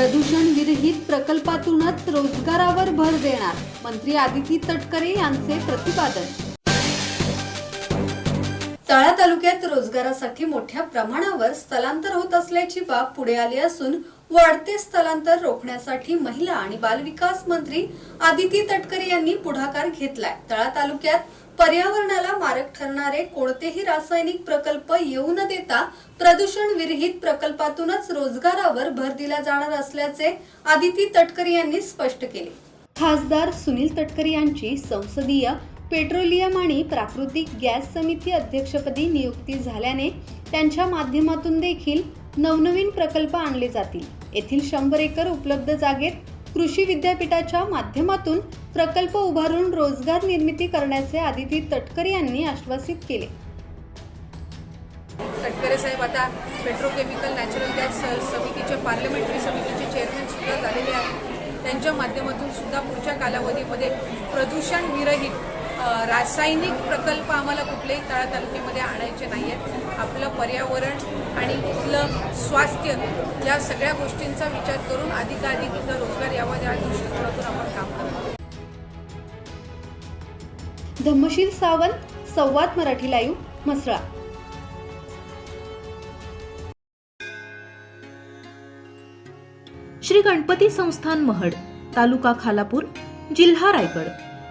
प्रदूषण विरहित प्रकल्पातूनच रोजगारावर भर देणार. मंत्री आदिती तटकरे यांचे प्रतिपादन तळा तालुक्यात रोजगारासाठी मोठ्या प्रमाणावर स्थलांतर होत असल्याची बाब पुढे आली असून वाढते स्थलांतर रोखण्यासाठी महिला आणि बालविकास मंत्री आदिती तटकरे यांनी पुढाकार घेतलाय. तळा तालुक्यात पर्यावरणाला मारक ठरणारे कोणतेही रासायनिक प्रकल्प येऊ न देता प्रदूषण विरहित प्रकल्पातूनच रोजगारावर भर दिला जाणार असल्याचे आदिती तटकरे यांनी स्पष्ट केले. खासदार सुनील तटकरे यांची संसदीय पेट्रोलियम आणि प्राकृतिक गॅस समिती अध्यक्षपदी नियुक्ती झाल्याने त्यांच्या माध्यमातून देखील नवनवीन प्रकल्प आणले जातील. येथील शंभर एकर उपलब्ध जागेत कृषी विद्यापीठाच्या माध्यमातून प्रकल्प उभारून रोजगार निर्मिती करण्याचे आदिती तटकर यांनी आश्वासित केले. तटकरे साहेब आता पेट्रोकेमिकल नॅचरल गॅस समितीचे पार्लमेंटरी समितीचे चेअरमॅन सुद्धा झालेले आहेत. त्यांच्या माध्यमातून सुद्धा पुढच्या कालावधीमध्ये प्रदूषण विरहित रासायनिक प्रकल्प आम्हाला कुठल्याही तळा तालुक्यामध्ये आणायचे नाही आहेत आपलं पर्यावरण आणि इथलं स्वास्थ्य या सगळ्या गोष्टींचा विचार करून अधिकाधिक इथं रोजगार यावा या दृष्टिकोनातून आपण काम करतो. धम्मशील सावंत संवाद मराठी लाईव्ह म्हसळा. श्री गणपती संस्थान महड तालुका खालापूर जिल्हा रायगड.